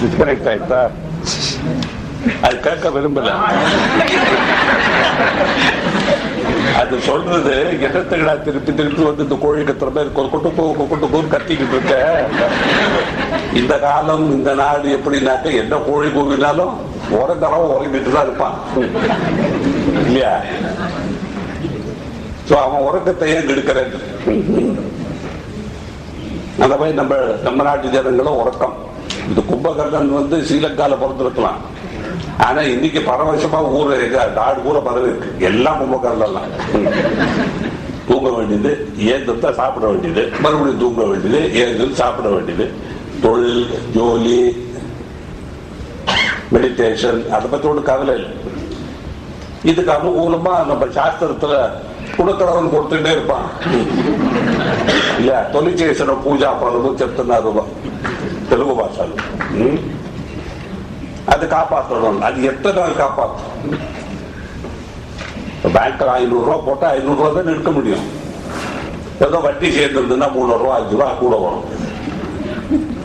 Disconnect ஆயிட்டா அது கேட்க விரும்பல. அது சொல்றது என்னத்துக்கடா திருப்பி திருப்பி வந்து இந்த கோழி கத்துற மாதிரி கொட்டு போ கொட்டு போன்னு கத்திக்கிட்டு இருக்க? இந்த காலம் இந்த நாடு எப்படின்னாக்க என்ன கோழி கூவினாலும் ஒரே தடவை உறங்கிட்டு தான் இருப்பான். இல்லையா? சோ அவன் உறக்கத்தை ஏன் எடுக்கிறேன் அந்த மாதிரி நம்ம நம்ம நாட்டு ஜனங்களும் உறக்கம். இந்த கும்பகர்ணன் வந்து ஸ்ரீலங்காவில் பிறந்திருக்கலாம். ஆனா இன்னைக்கு பரவசமா ஊர் இருக்கு நாடு கூட பதவி இருக்கு. எல்லாம் கும்பகர்ணம் தூங்க வேண்டியது ஏந்திருந்தா சாப்பிட வேண்டியது மறுபடியும் தூங்க வேண்டியது ஏந்திருந்து சாப்பிட வேண்டியது. தொழில் ஜோலி மெடிடேஷன் அதை பத்தி ஒன்றும் கவலை இல்லை. இதுக்காக மூலமா நம்ம சாஸ்திரத்துல குணக்கடவன் கொடுத்துட்டே இருப்பான். இல்ல தொழிற்சேசன பூஜா பண்ணணும் செப்தனார் ரூபாய் తెలుగు భాషలు అది அது అది ఎత్తడం காப்பாற்றும் பேங்க்ல ஐநூறு ரூபா போட்டா ஐநூறு ரூபா தான் நிற்க முடியும். ஏதோ வட்டி சேர்ந்துருந்துன்னா மூணு ரூபா அஞ்சு ரூபா கூட வரும்.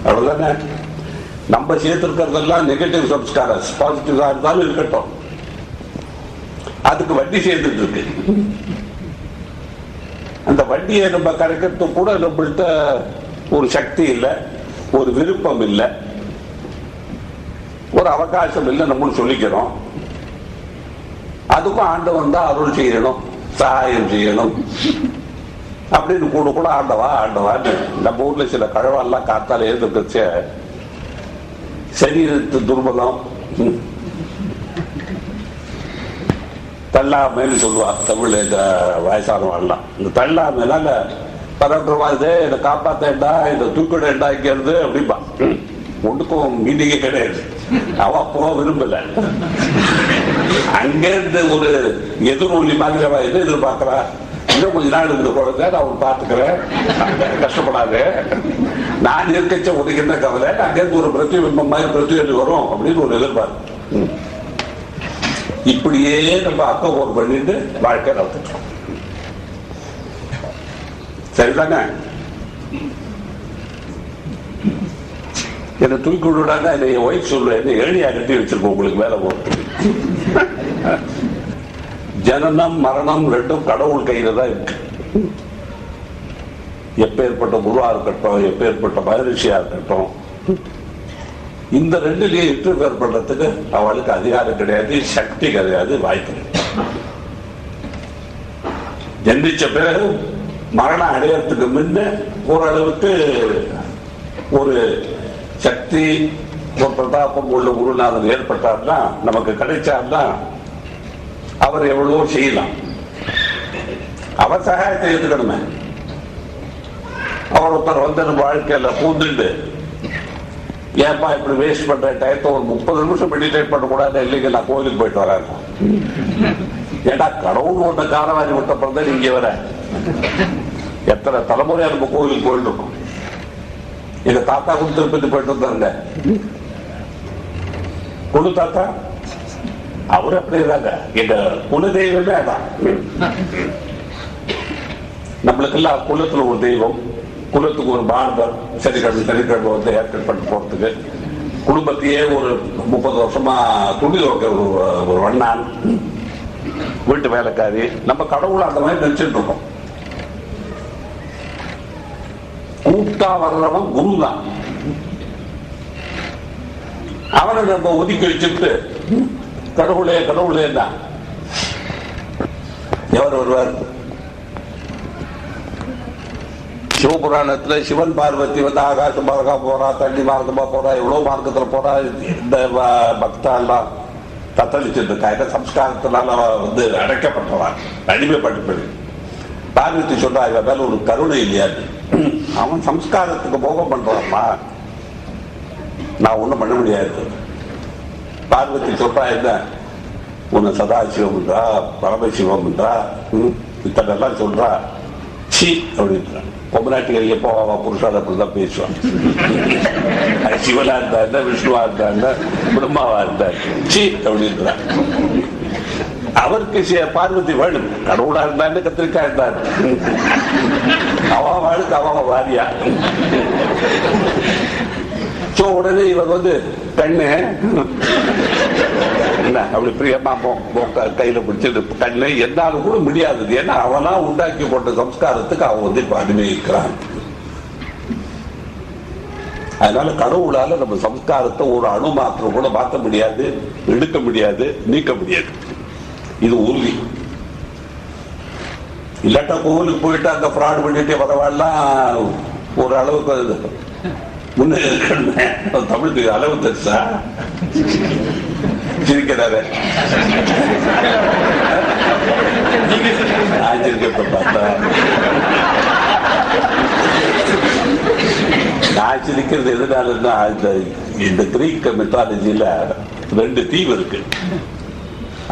அவ்வளவுதானே? நம்ம சேர்த்துருக்கிறதெல்லாம் நெகட்டிவ் சம்ஸ்காரஸ் பாசிட்டிவா இருந்தாலும் இருக்கட்டும். அதுக்கு வட்டி சேர்ந்துட்டு இருக்கு. அந்த வட்டியை நம்ம கரைக்கிறதுக்கு கூட நம்மள்கிட்ட ஒரு சக்தி இல்லை. ஒரு விருப்பம் இல்லை ஒரு அவகாசம் இல்லை நம்மளும் சொல்லிக்கிறோம். அதுக்கும் ஆண்டவன் தான் அருள் செய்யணும் சகாயம் செய்யணும். அப்படின்னு கூட கூட ஆண்டவா ஆண்டவான்னு நம்ம ஊர்ல சில கழவெல்லாம் காத்தால எழுந்துருச்சு சரீரத்து துர்பலம். ம், தள்ளாமைன்னு சொல்லுவா தமிழ்ல இந்த வயசானவாள்லாம். இந்த தள்ளாமைனால பன்னெண்டு ரூபாய் இதை காப்பாத்தேன்டா இதை தூக்கிடேன்டா இங்கிறது அப்படிம்பா. ம். ஒன்றுக்கும் மீட்டிங்கே கிடையாது. அவ போக விரும்பல. அங்கிருந்து ஒரு எதிரொலி மாதிரி அவ எது எதிர்பார்க்கிறா? இன்னும் கொஞ்ச நாள் இந்த குழந்தை நான் அவன் பார்த்துக்கிறேன். கஷ்டப்படாது. நான் இருக்கச்ச உனக்கு கவலை? அங்கிருந்து ஒரு பிரதிபிம்பம் மாதிரி பிரதிவலி வரும் அப்படின்னு ஒரு எதிர்பார்ப்பு. இப்படியே நம்ம அக்கோர் பண்ணிட்டு வாழ்க்கை நடத்திட்டோம் சரிதானே? என்ன தூக்கி விடுடாங்க என்னை என் ஒய்ஃப் சொல்லுவேன் என்ன ஏழியா கட்டி வச்சிருக்கோம் உங்களுக்கு வேலை போட்டு. ஜனனம் மரணம் ரெண்டும் கடவுள் கையில தான் இருக்கு. எப்பேற்பட்ட குருவா இருக்கட்டும் எப்பேற்பட்ட மகரிஷியா இருக்கட்டும் இந்த ரெண்டுலயும் எட்டு பேர் பண்றதுக்கு அவளுக்கு அதிகாரம் கிடையாது சக்தி கிடையாது வாய்ப்பு கிடையாது. பிறகு மரணம் அடையறதுக்கு முன்ன ஓரளவுக்கு ஒரு சக்தி ஒரு பிரதாபம் உள்ள குருநாதன் ஏற்பட்டார்னா நமக்கு கிடைச்சார்னா அவர் எவ்வளவோ செய்யலாம். அவர் சகாயத்தை எடுத்துக்கணுமே. அவர் ஒருத்தர் வந்து நம்ம வாழ்க்கையில பூந்துண்டு. ஏன்பா இப்படி வேஸ்ட் பண்ற டயத்தை ஒரு முப்பது நிமிஷம் மெடிடேட் பண்ணக்கூடாது இல்லைங்க நான் கோயிலுக்கு போயிட்டு வரேன் ஏடா கடவுள் ஒண்ணு காலவாரி விட்ட பிறந்த நீங்க வர? எத்தனை தலைமுறையா நம்ம கோயிலுக்கு போயிட்டு இருக்கோம். எங்க தாத்தா கூட திருப்பதி போயிட்டு வந்தாங்க குழு தாத்தா. அவரு அப்படிதாங்க எங்க குலதெய்வமே அதான். நம்மளுக்கெல்லாம் குலத்துல ஒரு தெய்வம் குலத்துக்கு ஒரு பாரதம் சனிக்கிழமை சனிக்கிழமை வந்து ஏற்பாடு பண்ணி போறதுக்கு. குடும்பத்தையே ஒரு முப்பது வருஷமா துணி துவைக்க ஒரு ஒரு வண்ணான் வீட்டு வேலைக்காரி. நம்ம கடவுளை அந்த மாதிரி நினைச்சிட்டு இருக்கோம். கூப்பிட்டா வர்றவன் குரு தான் அவனை நம்ம ஒதுக்கி வச்சுட்டு கடவுளே கடவுளே தான் எவர் வருவார் சிவபுராணத்துல சிவன் பார்வதி வந்து ஆகாச மார்க்கா போறா தண்ணி மார்க்கமா போறா எவ்வளவு மார்க்கத்துல போறா இந்த ப- பக்தாலாம் தத்தளிச்சுட்டு இருக்காங்க சம்ஸ்காரத்தினால வந்து அடைக்கப்பட்டவா அடிமைப்பட்டு பார்வதி சொல்றா இவன் மேல ஒரு கருணை இல்லையா அவன் சம்ஸ்காரத்துக்கு போகம் பண்றான்ப்பா. நான் ஒண்ணும் பண்ண முடியாது. பார்வதி சொல்றா என்ன? உன்னை சதாசிவம்ன்றா பரமசிவம்ன்றா ம், இத்தனெல்லாம் சொல்றா. சி அப்படின்றான் பொம்மநாட்டிகள் எப்போ அவன் புருஷாத அப்படிதான் பேசுவான். சிவனா இருந்தா விஷ்ணுவா இருந்தா பிரம்மாவா இருந்தா சி அப்படின்றான் அவருக்கு பார்வதி வேணும். கடவுளா இருந்தான்னு கத்திரிக்காய் இருந்தாரு அவன் வாழ்க்கை அவன் வாரியா. சோ உடனே இவர் வந்து கண்ணு. என்ன அப்படி பிரியமா கையில பிடிச்சிட்டு கண்ணு என்னால கூட முடியாது ஏன்னா அவனா உண்டாக்கி போட்ட சம்ஸ்காரத்துக்கு அவன் வந்து இப்ப இருக்கிறான். அதனால கடவுளால நம்ம சம்ஸ்காரத்தை ஒரு அணு மாத்திரம் கூட மாற்ற முடியாது எடுக்க முடியாது நீக்க முடியாது. இது உறுதி. இல்லாட்டா கோவிலுக்கு போயிட்டு அங்க ஃப்ராட் பண்ணிட்டு வரவாள்லாம் ஒரு அளவுக்கு முன்னே இருக்கணுமே. தமிழுக்கு அளவு தெரிசா? சிரிக்கிறாரு. நான் சிரிக்கப்ப பார்த்தா. நான் சிரிக்கிறது எதனாலன்னா இந்த இந்த கிரீக் மெத்தாலஜியில ரெண்டு தீவு இருக்கு.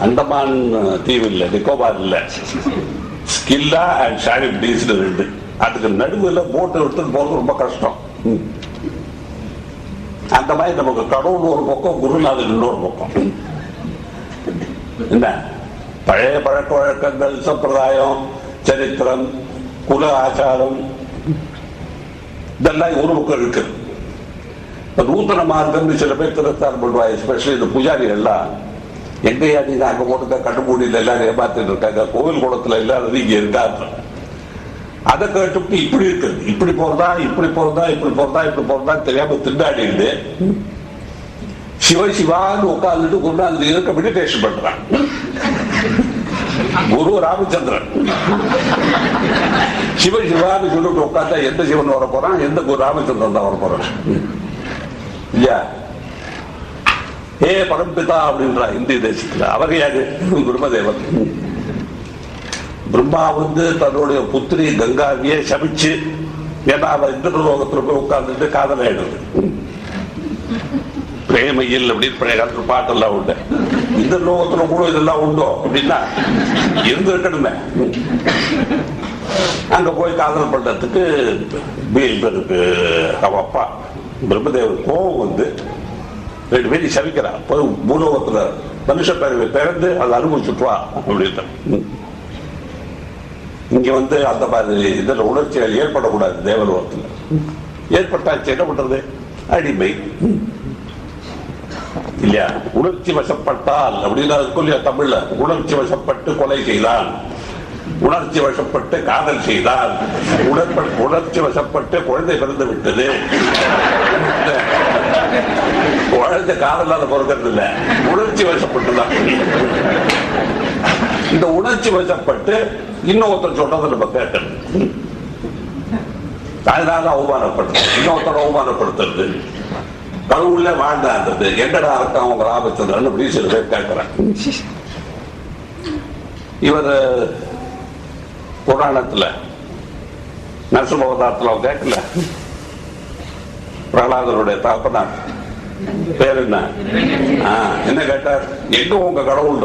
அந்தமான் தீவு இல்ல நிக்கோபார் இல்ல. ஸ்கில்லா அண்ட் ஷாரிப் டீஸ்னு ரெண்டு. அதுக்கு நடுவுல போட்டு எடுத்துட்டு போறது ரொம்ப கஷ்டம். அந்த மாதிரி நமக்கு கடவுள் ஒரு பக்கம் குருநாதர் இன்னொரு பக்கம். என்ன? பழைய பழக்க வழக்கங்கள் சம்பிரதாயம் சரித்திரம் குல ஆச்சாரம். இதெல்லாம் ஒரு பக்கம் இருக்கு நூத்தன மார்க்கம் சில பேர் திருத்தார் பண்ணுவாங்க எஸ்பெஷலி இந்த பூஜாரிகள்லாம். எங்கேயா நீ அங்க போட்டுக்க கட்டுப்பூடியில் எல்லாரும் ஏமாத்திட்டு இருக்காங்க. கோவில் குளத்துல இல்லாதது இங்க இருக்காது. அதை கேட்டுட்டு இப்படி இருக்குது. இப்படி போறதா இப்படி போறதா இப்படி போறதா இப்படி போறதா தெரியாம திண்டாடிட்டு சிவ சிவான்னு உட்கார்ந்துட்டு அதுல இருக்க மெடிடேஷன் பண்றான். குரு ராமச்சந்திரன். சிவ சிவான்னு சொல்லிட்டு உட்காந்தா எந்த சிவன் வர போறான் எந்த குரு ராமச்சந்திரன் தான் வர போறான் இல்லையா? ஏ பரம்பிதா அப்படின்றா இந்திய தேசத்துல. அவர் யாரு? பிரம்மதேவன். பிரம்மா வந்து தன்னுடைய புத்திரி கங்காவியை சபிச்சு ஏன்னா அவர் இந்திர லோகத்துல போய் உட்கார்ந்துட்டு காதல் பிரேமையில் அப்படின்னு பழைய காலத்துல பாட்டெல்லாம் உண்டு. இந்த லோகத்துல கூட இதெல்லாம் உண்டோ அப்படின்னா இருந்து இருக்கணுமே. அங்க போய் காதல் பண்றதுக்கு அவ அப்பா. பிரம்மதேவர் கோபம் வந்து ரெண்டு பேரும் சபிக்கிறான் போய் பூலோகத்துல மனுஷ பிறவை பிறந்து அதை அனுபவிச்சுட்டு வா அப்படின்னு இங்க வந்து அந்த மாதிரி இதில் உணர்ச்சிகள் ஏற்படக்கூடாது தேவலோகத்துல ஏற்பட்டாச்சு என்ன பண்றது? அடிமை. இல்லையா? உணர்ச்சி வசப்பட்டால் அப்படின்னு அதுக்கு இல்லையா தமிழ்ல? உணர்ச்சி வசப்பட்டு கொலை செய்தான். உணர்ச்சி வசப்பட்டு காதல் செய்தால் உணர்ச்சி வசப்பட்டு குழந்தை பிறந்து விட்டது. குழந்தை காதலால பிறக்கிறது இல்ல. உணர்ச்சி வசப்பட்டுதான். இந்த உணர்ச்சி வசப்பட்டு இன்னொருத்தர் சொல்றதை நம்ம கேட்கணும். அதனால அவமானப்படுறது இன்னொருத்தர் அவமானப்படுத்துறது. கடவுள்ல வாழ்ந்தான்றது எங்கடா இருக்கான் உங்க ஆபத்துன்னு அப்படி சில பேர் கேட்கிறான் இவர் புராணத்துல நரசிம்மவதாரத்துல அவன் கேட்கல. பிரகலாதருடைய தாப்பனார் பேர் என்ன? என்ன கேட்டார்? எங்க உங்க கடவுள்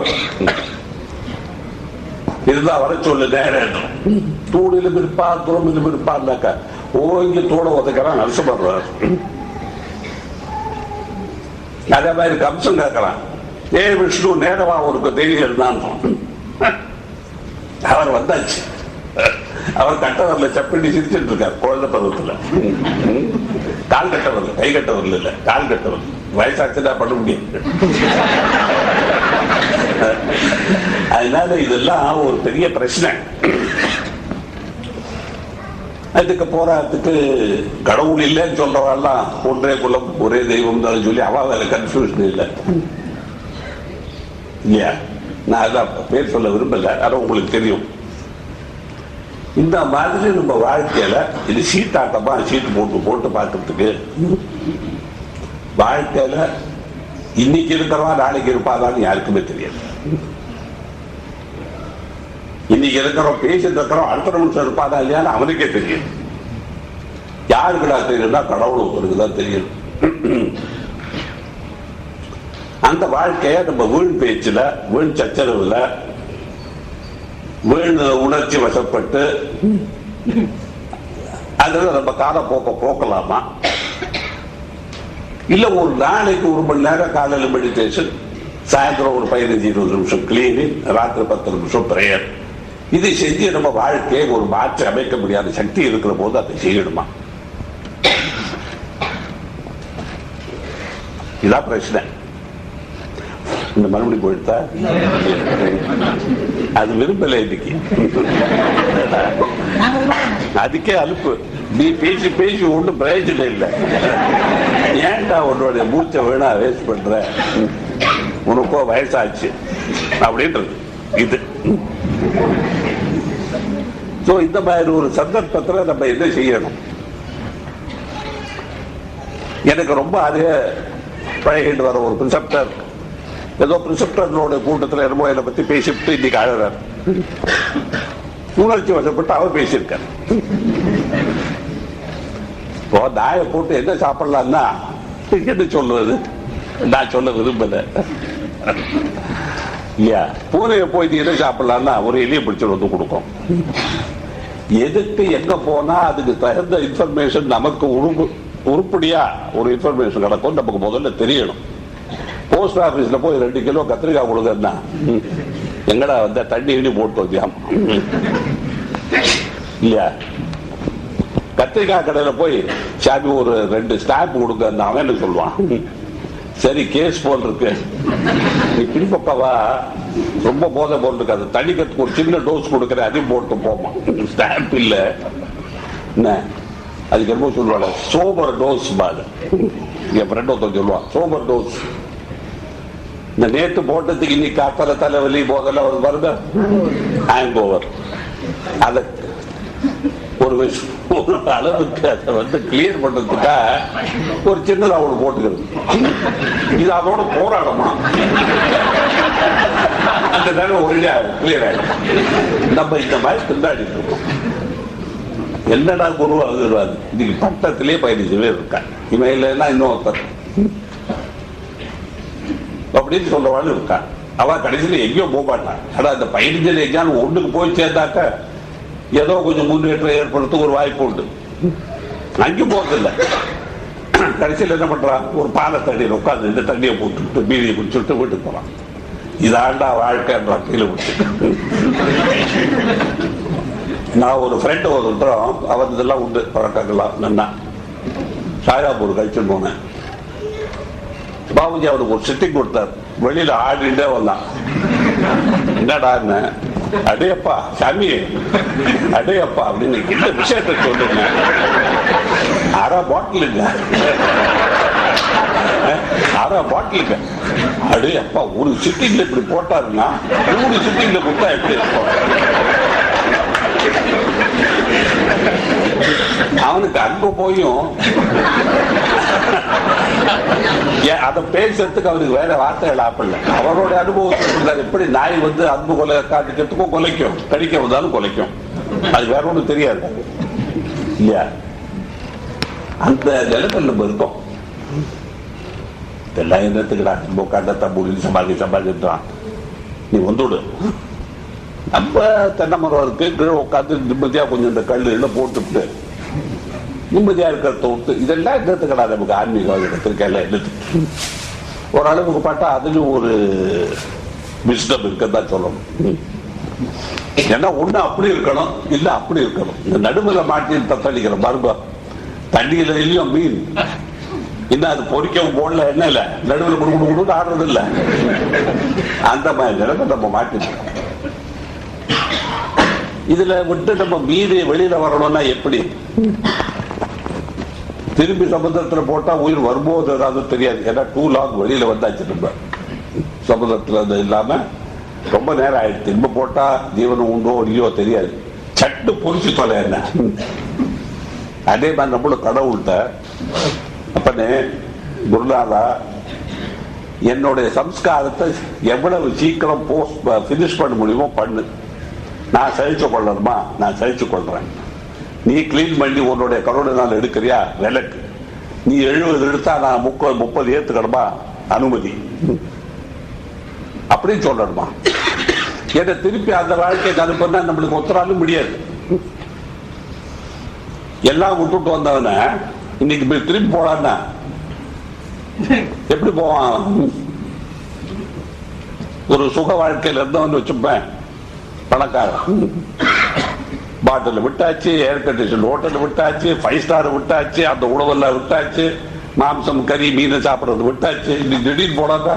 இருந்தா வர சொல்லு நேரம் தூணிலும் இருப்பா துறமிலும் இருப்பார்னாக்கா ஓங்கி தூண உதைக்கிறான் நரசிம்மர் அதே மாதிரி கம்சன் கேட்கறான் ஏ விஷ்ணு நேரமா அவருக்கு தெரியல தான் அவர் வந்தாச்சு. அவர் கட்ட வரல சப்பிட்டு சிரிச்சிட்டு இருக்கார் குழந்தை பருவத்துல. கால் கட்டவரில் கை கட்டவரில் இல்ல கால் கட்டவர் வயசாச்சுன்னா பண்ண முடியும் அதனால இதெல்லாம் ஒரு பெரிய பிரச்சனை. அதுக்கு போராட்டத்துக்கு கடவுள் இல்லைன்னு சொல்றவாள்லாம் ஒன்றே குலம் ஒரே தெய்வம் தான் சொல்லி அவள் வேற கன்ஃபியூஷன் இல்லை. இல்லையா? நான் அதான் பேர் சொல்ல விரும்பல அதான் உங்களுக்கு தெரியும். இந்த மாதிரி நம்ம வாழ்க்கையில இது சீட்டாட்டமா சீட்டு போட்டு போட்டு பார்க்கறதுக்கு. வாழ்க்கையில இன்னைக்கு இருக்கிறவா நாளைக்கு இருப்பாதான்னு யாருக்குமே தெரியாது. இன்னைக்கு இருக்கிறோம் பேசிட்டு இருக்கிறோம் அடுத்த நிமிஷம் இருப்பாதா இல்லையான்னு அவனுக்கே தெரியும். யாருக்குடா தெரியும்னா கடவுள் ஒருத்தருக்குதான் தெரியும். அந்த வாழ்க்கைய நம்ம வீண் பேச்சுல வீண் சச்சரவுல வேண்டு உணர்ச்சி வசப்பட்டு அதுல நம்ம கால போக்க போக்கலாமா? இல்ல ஒரு நாளைக்கு ஒரு மணி நேரம் காலையில மெடிடேஷன் சாயந்தரம் ஒரு பதினஞ்சு இருபது நிமிஷம் கிளீனிங் ராத்திரி பத்து நிமிஷம் பிரேயர் இதை செஞ்சு நம்ம வாழ்க்கையை ஒரு மாற்றி அமைக்க முடியாத சக்தி இருக்கிற போது அதை செய்யணுமா? இதான் பிரச்சனை. இந்த மறுபடியும் போயிட்டா அது விரும்பல இன்னைக்கு. அதுக்கே அலுப்பு. நீ பேசி பேசி ஒன்றும் பிரயோஜனம் இல்லை. ஏன்டா உன்னுடைய மூச்சை வேணா வேஸ்ட் பண்ற? உனக்கோ வயசாச்சு. அப்படின்றது. இது. சோ இந்த மாதிரி ஒரு சந்தர்ப்பத்துல நம்ம என்ன செய்யணும்? எனக்கு ரொம்ப அதிக பழகிட்டு வர ஒரு பிரிசப்டர் ஏதோ பிரிசப்டர்களோட கூட்டத்தில் என்னமோ என்னை பத்தி பேசிவிட்டு இன்னைக்கு அழறார். உணர்ச்சி வசப்பட்டு அவர் பேசியிருக்கார். இப்போ நாயை போட்டு என்ன சாப்பிடலாம்னா என்ன சொல்றது? நான் சொல்ல விரும்பல. இல்லையா? பூனையை போய் நீ என்ன சாப்பிடலாம்னா ஒரு எலியை பிடிச்சிட்டு வந்து கொடுக்கும். எதுக்கு எங்க போனா அதுக்கு தகுந்த இன்ஃபர்மேஷன் நமக்கு உரும்பு உருப்படியா ஒரு இன்ஃபர்மேஷன் கிடக்கும் நமக்கு முதல்ல தெரியணும். போஸ்ட் ஆபீஸ்ல போய் ரெண்டு கிலோ கத்திரிக்காய் கொடுக்கறா எங்கடா வந்த தண்ணி இடி போட்டு வச்சியாம் இல்லையா? கத்திரிக்காய் கடையில போய் சாமி ஒரு ரெண்டு ஸ்டாம்ப் கொடுக்க அவன் சொல்லுவான். சரி கேஸ் போல் இருக்கு நீ பின்பக்கவா ரொம்ப போதை போல் இருக்கு அது தண்ணிக்கிறதுக்கு ஒரு சின்ன டோஸ் கொடுக்குற அதையும் போட்டு போமா ஸ்டாம்ப் இல்ல. என்ன? அதுக்கு என்னமோ சொல்லுவாங்க சோபர் டோஸ் பாது என் ஃப்ரெண்ட் ஒருத்தன் சொல்லுவான் சோபர் டோஸ் இந்த நேத்து போட்டதுக்கு இன்னைக்கு காப்பல தலைவலி போதெல்லாம் ஒரு வருது ஹேங் ஓவர் அத ஒரு அளவுக்கு அதை வந்து கிளியர் பண்றதுக்கா ஒரு சின்னதாக அவனு போட்டுக்கிறது இது அதோட போராடமா? அந்த நேரம் ஒரே கிளியர் ஆயிடும். நம்ம இந்த மாதிரி திண்டாடி இருக்கோம். என்னடா குரு இதுக்கு இன்னைக்கு பட்டத்திலே பதினஞ்சு பேர் இருக்கா இவன் இல்லைன்னா இன்னொருத்தர். அப்படின்னு சொல்றவாள் இருக்கா? அவ கடைசியில எங்கேயோ போக மாட்டான் ஆனா அந்த பதினஞ்சுல எங்கேயாலும் ஒண்ணுக்கு போய் சேர்ந்தாக்க ஏதோ கொஞ்சம் முன்னேற்றம் ஏற்படுத்த ஒரு வாய்ப்பு உண்டு. அங்கேயும் போறதில்லை. கடைசியில் என்ன பண்றான் ஒரு பாலை தண்ணியில் உட்காந்து இந்த தண்ணியை போட்டுட்டு மீதியை குடிச்சுட்டு வீட்டுக்கு போறான் இதாண்டா வாழ்க்கைன்றான் கீழே விட்டு. நான் ஒரு ஃப்ரெண்டு ஒரு விட்டுறோம் அவர் இதெல்லாம் உண்டு பழக்கங்கள்லாம் நன்னா. சாயாபூர் கழிச்சுட்டு போனேன். பாபுஜி அவருக்கு ஒரு சிட்டி கொடுத்தார். வெளியில ஆடிட்டே வந்தான். என்னடா அடையப்பா சாமி. அடையப்பா அப்படின்னு இந்த விஷயத்தை சொல்லுங்க அரை பாட்டிலுங்க அரை பாட்டிலுங்க அடே அடையப்பா ஒரு சிட்டிங்ல இப்படி போட்டாருன்னா நூறு சிட்டிங்ல கொடுத்தா எப்படி இருக்கும்? அவனுக்கு அன்பு போயும். அதை பேசுறதுக்கு அவருக்கு வேற வார்த்தைகள் ஆப்பிடல அவரோட அனுபவத்தை இருந்தார் எப்படி நாய் வந்து அன்பு கொலை காட்டிக்கிறதுக்கும் கொலைக்கும். கடிக்க வந்தாலும் கொலைக்கும். அது வேற ஒண்ணும் தெரியாது. இல்லையா? அந்த நிலத்தில் நம்ம இருக்கோம். இதெல்லாம் என்னத்துக்குடா? நம்ம உட்காந்த தம்பு சம்பாதி சம்பாதின்றான். நீ வந்துடு நம்ம தென்னை மரம் இருக்கு கீழே உட்காந்து நிம்மதியா கொஞ்சம் இந்த கல்லு போட்டுவிட்டு நிம்மதியா இருக்கிறத தோட்டு இதெல்லாம் என்னத்துக்கடா நமக்கு ஆன்மீகம் இடத்திற்கெல்லாம் என்னத்துக்கு ஒரு பார்த்தா அதுலயும் ஒரு விஸ்டம் இருக்கதான் சொல்லணும். ஏன்னா ஒண்ணு அப்படி இருக்கணும் இல்ல அப்படி இருக்கணும். இந்த நடுவுல மாட்டி தத்தளிக்கிற மருபா தண்ணியில இல்லையோ மீன். இன்னும் அது பொறிக்கவும் போடல என்ன இல்ல? நடுவில் குடு குடு குடு ஆடுறது இல்ல அந்த மாதிரி நிலைமை நம்ம மாட்டிருக்கோம் இதுல விட்டு நம்ம மீறி வெளியில வரணும்னா எப்படி? திரும்பி சமுதிரத்துல போட்டா உயிர் வரும்போது ஏதாவது தெரியாது. ஏன்னா டூ லாங் வெளியில வந்தாச்சு நம்ம. சமுதிரத்துல அது இல்லாம ரொம்ப நேரம் ஆயிடுச்சு. திரும்ப போட்டா ஜீவனம் உண்டோ இல்லையோ தெரியாது. சட்டு பொறிச்சு தொலை என்ன? அதே மாதிரி நம்மளும் கடவுள்கிட்ட அப்பனே குருநாதா என்னுடைய சம்ஸ்காரத்தை எவ்வளவு சீக்கிரம் போஸ்ட் பினிஷ் பண்ண முடியுமோ பண்ணு. நான் சகிச்சு கொள்ளணுமா? நான் சகிச்சு கொள்றேன். நீ கிளீன் பண்ணி உன்னுடைய கரோடு நாள் எடுக்கிறியா? விளக்கு. நீ எழுபது எடுத்தா நான் முப்பது முப்பது ஏத்துக்கணுமா? அனுமதி. அப்படின்னு சொல்லணுமா? ஏன்னா திருப்பி அந்த வாழ்க்கையை அனுப்புனா நம்மளுக்கு ஒத்தராலும் முடியாது. எல்லாம் விட்டுட்டு வந்தவன இன்னைக்கு போய் திருப்பி போலான்னா? எப்படி போவான்? ஒரு சுக வாழ்க்கையில இருந்தவன் வச்சுப்பேன். பணக்காரன். பாட்டில் விட்டாச்சு ஏர் கண்டிஷன் ஹோட்டல் விட்டாச்சு ஃபைவ் ஸ்டார் விட்டாச்சு அந்த உணவெல்லாம் விட்டாச்சு மாம்சம் கறி மீன் சாப்பிட்றது விட்டாச்சு இப்படி திடீர்னு போனாக்கா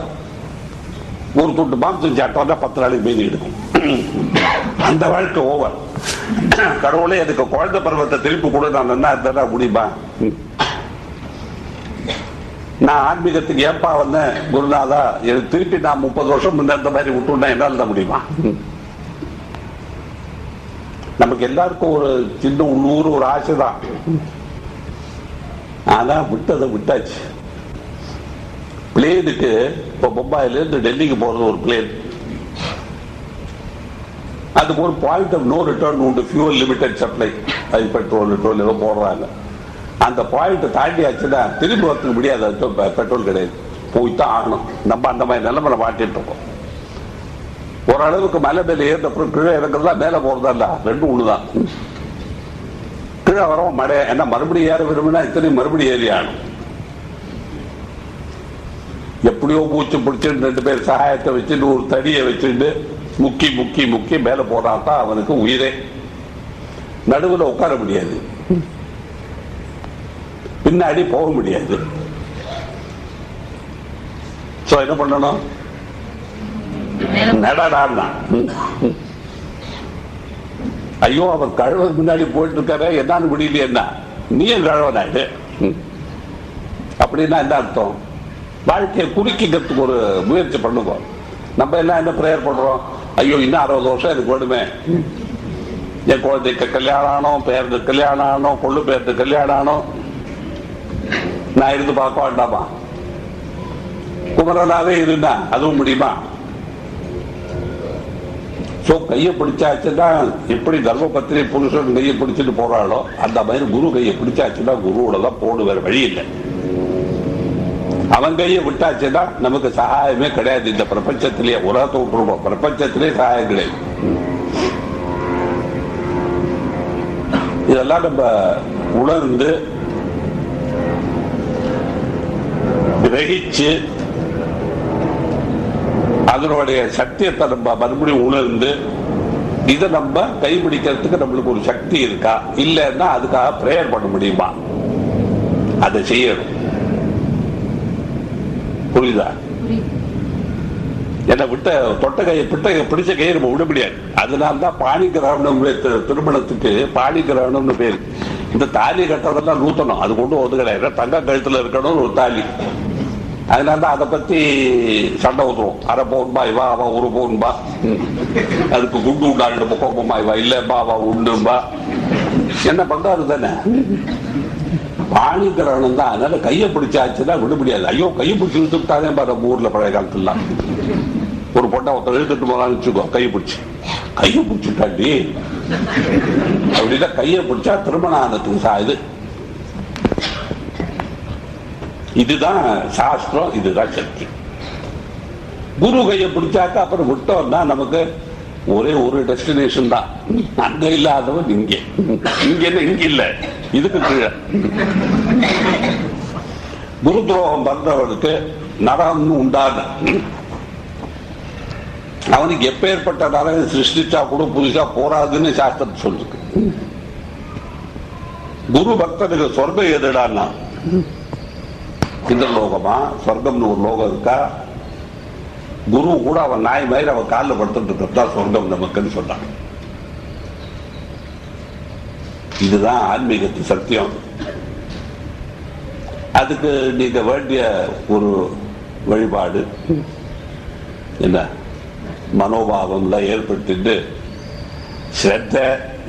ஒரு துண்டு மாம்சம் சாப்பிட்டா பத்து நாளைக்கு மீதி எடுக்கும். அந்த வாழ்க்கை ஓவர் கடவுளே எனக்கு குழந்தை பருவத்தை திருப்பி கூட நான் என்ன இருந்தா முடியுமா? நான் ஆன்மீகத்துக்கு ஏப்பா வந்தேன் குருநாதா எனக்கு திருப்பி நான் முப்பது வருஷம் முன்ன இந்த மாதிரி விட்டுனா என்னால் தான் முடியுமா? நமக்கு எல்லாருக்கும் ஒரு சின்ன உள்ளூர் ஒரு ஆசை தான் ஆனா விட்டதை விட்டாச்சு. பிளேனுக்கு இப்போ மும்பைல இருந்து டெல்லிக்கு போறது ஒரு பிளேன். அதுக்கு ஒரு பாயிண்ட் ஆஃப் நோ ரிட்டர்ன் உண்டு. ஃபியூவல் லிமிடெட் சப்ளை அது பெட்ரோல் பெட்ரோல் ஏதோ போடுறாங்க. அந்த பாயிண்ட் தாண்டி ஆச்சுன்னா திரும்பி வரத்துக்கு முடியாது. அது பெட்ரோல் கிடையாது. போய் தான் ஆகணும். நம்ம அந்த மாதிரி நிலைமை மாட்டிட்டு இருக்கோம். ஓரளவுக்கு மலை மேல ஏறின அப்புறம் கீழே இறங்குறதா மேல போறதா ரெண்டு ரெண்டும் ஒண்ணுதான். கீழே வரோம் மழை என்ன மறுபடியும் ஏற விரும்பினா இத்தனையும் மறுபடியும் ஏறி ஆகணும். எப்படியோ பூச்சி பிடிச்சிட்டு ரெண்டு பேர் சகாயத்தை வச்சுட்டு ஒரு தடியை வச்சுட்டு முக்கி முக்கி முக்கி மேல போனாதான் அவனுக்கு உயிரே. நடுவுல உட்கார முடியாது. பின்னாடி போக முடியாது. சோ என்ன பண்ணணும்? ஐயோ அவர் கழுவன் முன்னாடி போயிட்டு இருக்காரு என்னன்னு முடியல என்ன? நீயும் கழுவனாயிடு அப்படின்னா என்ன அர்த்தம்? வாழ்க்கையை குறுக்கிக்கிறதுக்கு ஒரு முயற்சி பண்ணுங்க. நம்ம எல்லாம் என்ன ப்ரேயர் பண்றோம்? ஐயோ இன்னும் அறுபது வருஷம் எனக்கு வேணுமே. என் குழந்தைக்கு கல்யாணம் ஆனோம் பேருக்கு கல்யாணம் ஆனோம் கொள்ளு பேருந்து கல்யாணம் ஆனோம். நான் இருந்து பார்க்க வேண்டாமா? குமரனாவே இருந்தா அதுவும் முடியுமா? சோ கையை பிடிச்சாச்சுன்னா எப்படி தர்மபத்திரி புருஷன் கையை பிடிச்சிட்டு போறாளோ அந்த மாதிரி குரு கையை பிடிச்சாச்சுன்னா குருவோட தான் போடு வேற வழி இல்லை. அவன் கையை விட்டாச்சுன்னா நமக்கு சகாயமே கிடையாது. இந்த பிரபஞ்சத்திலேயே உலகத்தை விட்டுருவோம் பிரபஞ்சத்திலே சகாயம் கிடையாது. இதெல்லாம் நம்ம உணர்ந்து கிரகிச்சு அதனுடைய சத்தியத்தை நம்ம மறுபடியும் உணர்ந்து இதை நம்ம கைபிடிக்கிறதுக்கு நம்மளுக்கு ஒரு சக்தி இருக்கா? இல்லைன்னா அதுக்காக பிரேயர் பண்ண முடியுமா? அதை செய்யணும். புரியுதா? என்ன விட்ட தொட்ட கையை பிட்ட பிடிச்ச கையை நம்ம விட முடியாது. அதனால தான் பாணி கிரகணம் திருமணத்துக்கு பாணி கிரகணம்னு பேரு. இந்த தாலி கட்டுறதெல்லாம் நூத்தணும். அது கொண்டு வந்து கிடையாது தங்க கழுத்துல இருக்கணும்னு ஒரு தாலி. அதனால தான் அதை பத்தி சண்டை வந்துடும் அரை பவுன்பா இவா அவன் ஒரு பவுன்பா அதுக்கு குண்டு உண்டாண்டு கோபமா இவா. இல்லப்பா அவ உண்டும்பா. என்ன பண்றாரு தானே? பாணி கிரகணம் தான். அதனால கையை பிடிச்சாச்சுன்னா விட முடியாது. ஐயோ கையை பிடிச்சி இழுத்துட்டாதே பாரு ஊர்ல பழைய காலத்துலாம் ஒரு பொண்ணை ஒருத்தர் இழுத்துட்டு போறான்னு வச்சுக்கோ கையை பிடிச்சி. கையை பிடிச்சிட்டாண்டி. அப்படின்னா கையை பிடிச்சா திருமணம் ஆனதுக்கு சா இது. இதுதான் சாஸ்திரம் இதுதான் சக்தி. குரு கையை பிடிச்சாக்க அப்புறம் விட்டோம்னா நமக்கு ஒரே ஒரு டெஸ்டினேஷன் தான். அங்க இல்லாதவன் இங்கே. இங்க என்ன இங்க இல்ல. இதுக்கு கீழே. குரு துரோகம் பண்றவனுக்கு நரகம்னு உண்டாது அவனுக்கு எப்பேற்பட்ட நரகம் சிருஷ்டிச்சா கூட புதுசா போராதுன்னு சாஸ்திரம் சொல்லுக்கு குரு பக்தனுக்கு சொர்க்கம் எதுடான்னா இந்த லோகமா? சொர்க்கம்னு ஒரு லோகம் இருக்கா? குரு கூட அவன் நாய் மாதிரி அவன் காலில் படுத்துட்டு இருக்கிறது சொர்க்கம் நமக்குன்னு சொன்னான் இதுதான் ஆன்மீகத்து சத்தியம். அதுக்கு நீங்க வேண்டிய ஒரு வழிபாடு என்ன? மனோபாவம்ல ஏற்பட்டு ஸ்ரத்த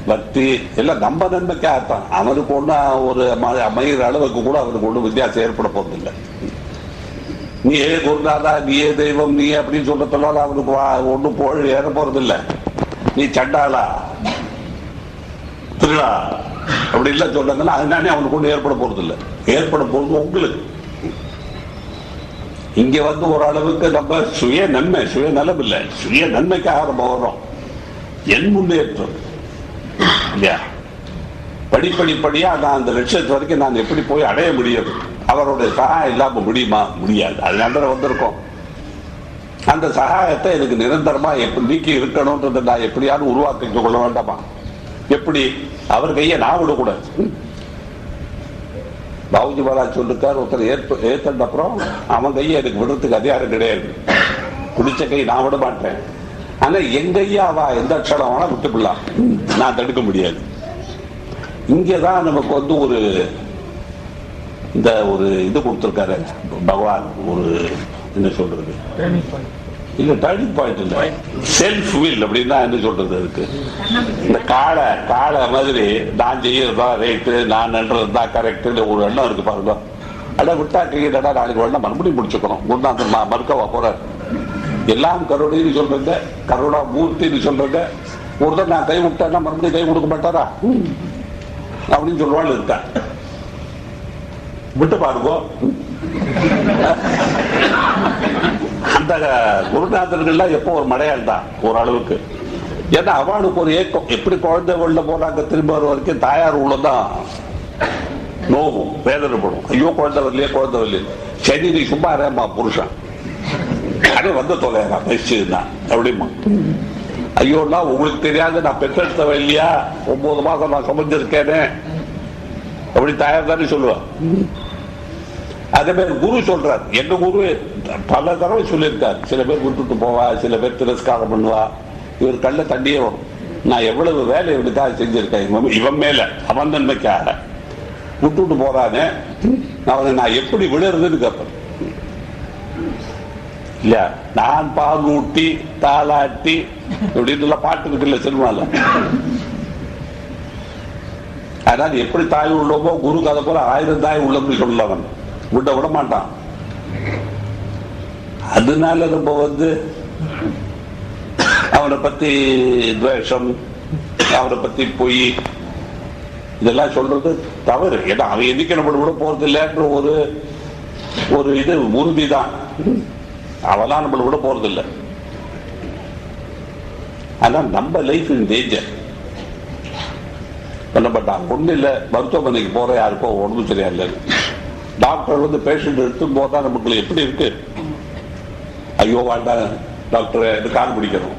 பக்தி எல்லாம் நம்ம நன்மைக்கா இருப்பான் அவனுக்கு ஒண்ணு ஒரு அமைகிற அளவுக்கு கூட அவனுக்கு ஒன்றும் வித்தியாசம் ஏற்பட போறதில்லை. நீ ஏ குருநாதா நீ ஏ தெய்வம் நீ அப்படின்னு சொல்றதுனால அவனுக்கு வா- ஒண்ணும் புகழ் ஏற போறதில்லை. நீ சண்டாளா? திருடா? அப்படி இல்லை சொன்னாங்கன்னா அதனாலே அவனுக்கு ஒண்ணு ஏற்பட போறதில்லை. ஏற்பட போறது உங்களுக்கு. இங்க வந்து ஓரளவுக்கு நம்ம சுய நன்மை சுய நலம் இல்லை சுய நன்மைக்காக நம்ம வர்றோம். என் முன்னேற்றம். இல்லையா? படிப்படிப்படியா நான் அந்த லட்சியத்து வரைக்கும் நான் எப்படி போய் அடைய முடியும்? அவருடைய சகாயம் இல்லாம முடியுமா? முடியாது. அதனால தான் வந்திருக்கோம். அந்த சகாயத்தை எனக்கு நிரந்தரமா எப்படி நீக்கி இருக்கணும்ன்றத நான் எப்படியாவது உருவாக்கிட்டு கொள்ள வேண்டாமா? எப்படி? அவர் கையை நான் விடக்கூடாது. பாபுஜி மகாராஜ் சொல்லிருக்காரு ஒருத்தர் ஏற்ப ஏத்தண்ட அப்புறம் அவன் கையை எனக்கு விடுறதுக்கு அதிகாரம் கிடையாது. பிடிச்ச கை நான் விட மாட்டேன். ஆனா எங்க ஐயா எந்த அக்ஷரம் வேணா விட்டுக்கலாம் நான் தடுக்க முடியாது. இங்கதான் நமக்கு வந்து ஒரு இந்த ஒரு இது கொடுத்திருக்காரு பகவான் ஒரு என்ன சொல்றது? இல்ல டர்னிங் பாயிண்ட் இல்ல. செல்ஃப் வில் அப்படின்னா என்ன சொல்றது இருக்கு இந்த காளை காளை மாதிரி நான் செய்யறதா ரைட்டு நான் நன்றதுதான் கரெக்ட் ஒரு எண்ணம் இருக்கு பாருங்க. அட விட்டா கையிடா நாளைக்கு வேணா மறுபடியும் முடிச்சுக்கணும். குருநாதன் மறுக்கவா போறார். எல்லாம் கருணைன்னு சொல்றங்க. கருணா மூர்த்தின்னு சொல்றங்க. ஒருத்தர் நான் கை விட்டேன்னா மறுபடியும் கை கொடுக்க மாட்டாரா? அப்படின்னு சொல்லுவாள் இருக்கா விட்டு பாருங்க. அந்த குருநாதர்கள்லாம் எப்போ ஒரு மடையாள் தான் ஓரளவுக்கு ஏன்னா அவனுக்கு ஒரு ஏக்கம். எப்படி குழந்தை உள்ள போறாங்க திரும்ப வர வரைக்கும் தாயார் உள்ளதான் நோகும் வேதனைப்படும். ஐயோ குழந்தை வரலையே குழந்தை வரலையே. சரி நீ சும்மா இருமா புருஷன் கடை வந்து தொலைறா பேசிச்சுன்னா அப்படிமா ஐயோண்ணா உங்களுக்கு தெரியாது நான் பெற்றெடுத்தவன் இல்லையா? ஒன்பது மாசம் நான் சமைஞ்சிருக்கேனே அப்படி தாயார் தானே சொல்லுவான் அதே மாதிரி குரு சொல்றார். எங்க குரு பல தடவை சொல்லியிருக்காரு. சில பேர் விட்டுட்டு போவா சில பேர் திரஸ்காரம் பண்ணுவா. இவர் கல்ல தண்ணியே வரும். நான் எவ்வளவு வேலை இவனுக்காக செஞ்சிருக்கேன். இவன் இவன் மேல அவன் நன்மைக்காக. விட்டுட்டு போறானே. அவனை நான் எப்படி விழுறதுன்னு கேட்பேன். இல்ல நான் பால் தாளாட்டி இப்படின்னு பாட்டு இருக்குல்ல சினிமால. அதனால எப்படி தாய் உள்ளமோ குரு கதை போல ஆயிரம் தாய் உள்ளம்னு சொல்லவன். விட விட மாட்டான். அதனால நம்ம வந்து அவனை பத்தி துவேஷம் அவனை பத்தி பொய் இதெல்லாம் சொல்றது தவறு. ஏன்னா அவன் எதிர்க்க நம்ம விட போறது இல்லைன்ற ஒரு ஒரு இது உறுதிதான். அவெல்லாம் நம்மளை விட போறது இல்லை ஆனா நம்ம லைஃப் இன் டேஞ்சர் நம்ம ஒண்ணு இல்ல மருத்துவமனைக்கு போற யாருக்கோ உடம்பு சரியா இல்லை டாக்டர் வந்து பேஷண்ட் எடுத்து போதா நமக்கு எப்படி இருக்கு? ஐயோ வேண்டாம் டாக்டர் இது கால் பிடிக்கணும்.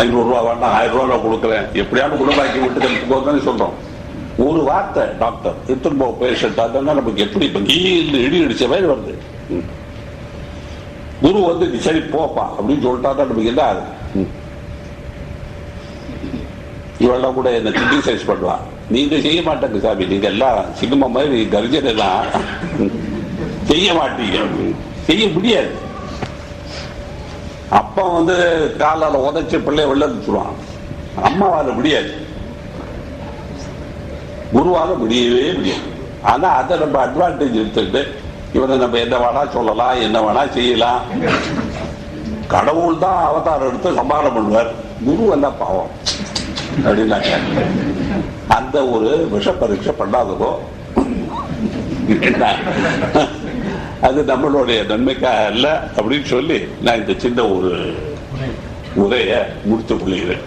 ஐநூறு ரூபா வேண்டாம் ஆயிரம் ரூபா நான் கொடுக்குறேன். எப்படியாவது குணமாக்கி விட்டு எடுத்து போதானே சொல்றோம். ஒரு வார்த்தை டாக்டர் எடுத்துட்டு போ பேஷண்ட் அதுதான் நமக்கு எப்படி இப்ப நீ இடி அடிச்ச மாதிரி வருது. குரு வந்து நீ சரி போப்பா அப்படின்னு சொல்லிட்டா தான் நமக்கு என்ன ஆகுது. இவெல்லாம் கூட என்ன கிரிட்டிசைஸ் பண்ணலாம். நீங்க செய்ய மாட்டேங்க சாமி. நீங்க எல்லாம் சினிமா மாதிரி கர்ஜன் எல்லாம் செய்ய மாட்டீங்க. செய்ய முடியாது. அப்பா வந்து காலால உதைச்சு பிள்ளைய வெளில சொல்லுவான் அம்மாவால முடியாது. குருவால முடியவே முடியாது. ஆனா அதை நம்ம அட்வான்டேஜ் எடுத்துக்கிட்டு இவனை நம்ம என்ன வேணா சொல்லலாம் என்ன வேணா செய்யலாம். கடவுள் தான் அவதாரம் எடுத்து சம்பாரம் பண்ணுவார். குரு என்ன பாவம். அப்படின்னாங்க. அந்த ஒரு விஷ பரீட்சை பண்ணாததோ? என்ன? அது நம்மளுடைய நன்மைக்காக அல்ல அப்படின்னு சொல்லி நான் இந்த சின்ன ஒரு உரையை முடித்துக் கொள்கிறேன்.